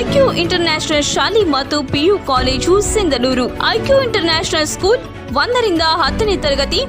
IQ international ಶಾಲೆ ಮತ್ತು PU college Sindhanur. IQ international school ಒಂದರಿಂದ ಹತ್ತನೇ ತರಗತಿ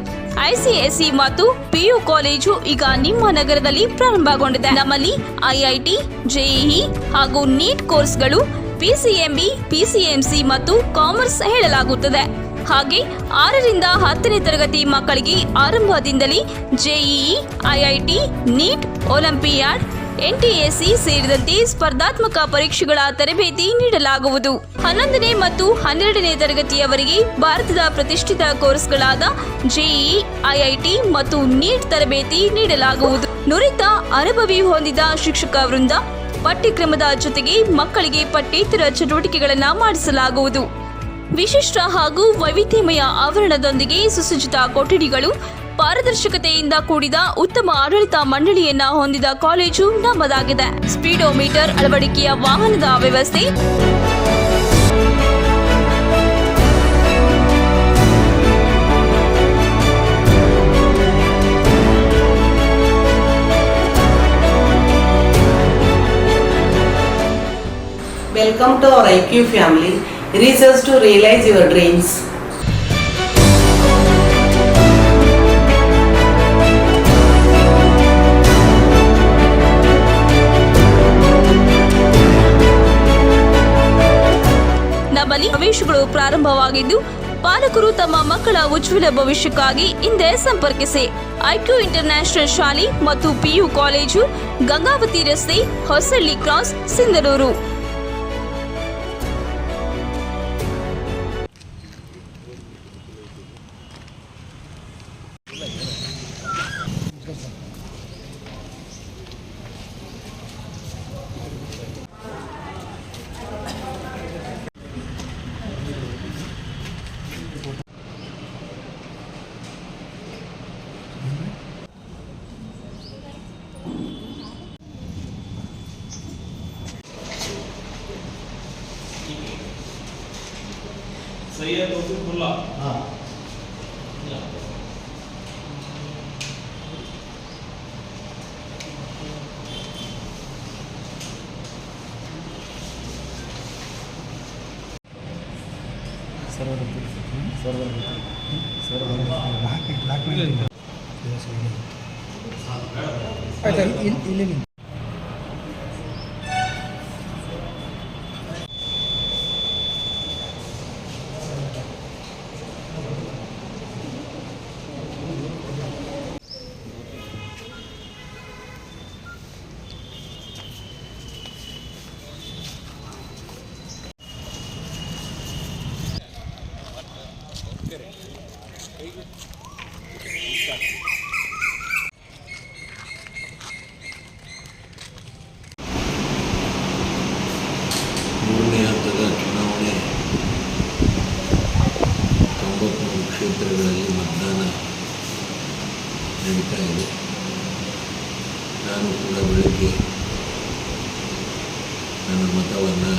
ಐಸಿಎಸ್ಇ ಮತ್ತು ಪಿಯು ಕಾಲೇಜು ಈಗ ನಿಮ್ಮ ನಗರದಲ್ಲಿ ಪ್ರಾರಂಭಗೊಂಡಿದೆ. ನಮ್ಮಲ್ಲಿ ಐಐಟಿ ಜೆಇಇ ಹಾಗೂ ನೀಟ್ ಕೋರ್ಸ್ಗಳು ಪಿಸಿಎಂಬಿ ಪಿಸಿಎಂಸಿ ಮತ್ತು ಕಾಮರ್ಸ್ ಹೇಳಲಾಗುತ್ತದೆ. ಹಾಗೆ ಆರರಿಂದ ಹತ್ತನೇ ತರಗತಿ ಮಕ್ಕಳಿಗೆ ಆರಂಭದಿಂದಲೇ JEE IIT NEET, olympiad NTSE ಸೇರಿದಂತೆ ಸ್ಪರ್ಧಾತ್ಮಕ ಪರೀಕ್ಷೆಗಳ ತರಬೇತಿ ನೀಡಲಾಗುವುದು. ಹನ್ನೊಂದನೇ ಮತ್ತು ಹನ್ನೆರಡನೇ ತರಗತಿಯವರೆಗೆ ಭಾರತದ ಪ್ರತಿಷ್ಠಿತ ಕೋರ್ಸ್ಗಳಾದ ಜೆಇಇ, ಐಐಟಿ ಮತ್ತು ನೀಟ್ ತರಬೇತಿ ನೀಡಲಾಗುವುದು. ನುರಿತ, ಅನುಭವಿ ಹೊಂದಿದ ಶಿಕ್ಷಕ ವೃಂದ ಪಠ್ಯಕ್ರಮದ ಜೊತೆಗೆ ಮಕ್ಕಳಿಗೆ ಪಠ್ಯೇತರ ಚಟುವಟಿಕೆಗಳನ್ನು ಮಾಡಿಸಲಾಗುವುದು. ವಿಶಿಷ್ಟ ಹಾಗೂ ವೈವಿಧ್ಯಮಯ ಆವರಣದೊಂದಿಗೆ ಸುಸಜ್ಜಿತ ಕೊಠಡಿಗಳು ಪಾರದರ್ಶಕತೆಯಿಂದ ಕೂಡಿದ ಉತ್ತಮ ಆಡಳಿತ ಮಂಡಳಿಯನ್ನ ಹೊಂದಿದ ಕಾಲೇಜು ನಮ್ಮದಾಗಿದೆ ಸ್ಪೀಡೋಮೀಟರ್ ಅಳವಡಿಕೆಯ ವಾಹನದ ವ್ಯವಸ್ಥೆ Welcome to our IQ family. Research to realize your dreams. ಪ್ರವೇಶಗಳು ಪ್ರಾರಂಭವಾಗಿದ್ದು, ಪಾಲಕರು ತಮ್ಮ ಮಕ್ಕಳ ಉಜ್ವಲ ಭವಿಷ್ಯಕ್ಕಾಗಿ ಹಿಂದೆ ಸಂಪರ್ಕಿಸಿ. ಐಕ್ಯೂ ಇಂಟರ್ನ್ಯಾಷನಲ್ ಶಾಲೆ ಮತ್ತು ಪಿಯು ಕಾಲೇಜು, ಗಂಗಾವತಿ ರಸ್ತೆ, ಹೊಸಳ್ಳಿ ಕ್ರಾಸ್, ಸಿಂಧನೂರು. ಸೈಯದ್ ತೌಫಿಕುಲ್ಲಾ ಹಾ. ಸರ್ವರ್ ಸರ್ವರ್ ಸರ್ವರ್ ಬ್ಲಾಕ್ ಇಲ್ಲಿ ಇಲ್ಲಿ ಕ್ಷೇತ್ರಗಳಲ್ಲಿ ಮತದಾನ ನಡೀತಾ ಇದೆ. ನಾನು ಕೂಡ ಬೆಳಗ್ಗೆ ನನ್ನ ಮತವನ್ನು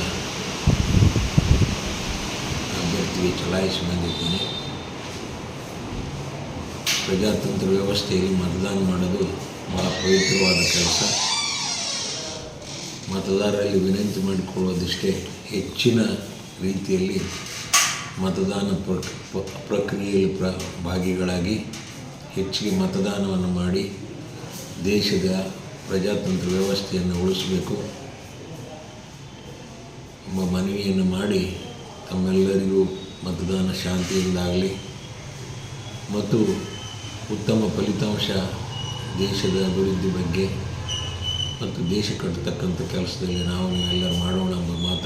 ಅಭ್ಯರ್ಥಿಗೆ ಚಲಾಯಿಸಿ ಬಂದಿದ್ದೇನೆ. ಪ್ರಜಾತಂತ್ರ ವ್ಯವಸ್ಥೆಯಲ್ಲಿ ಮತದಾನ ಮಾಡೋದು ಬಹಳ ಪವಿತ್ರವಾದ ಕೆಲಸ. ಮತದಾರರಲ್ಲಿ ವಿನಂತಿ ಮಾಡಿಕೊಳ್ಳೋದಿಷ್ಟೇ ಹೆಚ್ಚಿನ ರೀತಿಯಲ್ಲಿ ಮತದಾನ ಪ್ರಕ್ರಿಯೆಯಲ್ಲಿ ಪ್ರ, ಭಾಗಿಗಳಾಗಿ ಹೆಚ್ಚಿಗೆ ಮತದಾನವನ್ನು ಮಾಡಿ ದೇಶದ ಪ್ರಜಾತಂತ್ರ ವ್ಯವಸ್ಥೆಯನ್ನು ಉಳಿಸಬೇಕು. ಎಂಬ ಮನವಿಯನ್ನು ಮಾಡಿ ತಮ್ಮೆಲ್ಲರಿಗೂ ಮತದಾನ ಶಾಂತಿಯಿಂದಾಗಲಿ ಮತ್ತು ಉತ್ತಮ ಫಲಿತಾಂಶ ದೇಶದ ಅಭಿವೃದ್ಧಿ ಬಗ್ಗೆ ಮತ್ತು ದೇಶ ಕಟ್ಟತಕ್ಕಂಥ ಕೆಲಸದಲ್ಲಿ ನಾವು ಎಲ್ಲರೂ ಮಾಡೋಣ ಎಂಬ ಮಾತು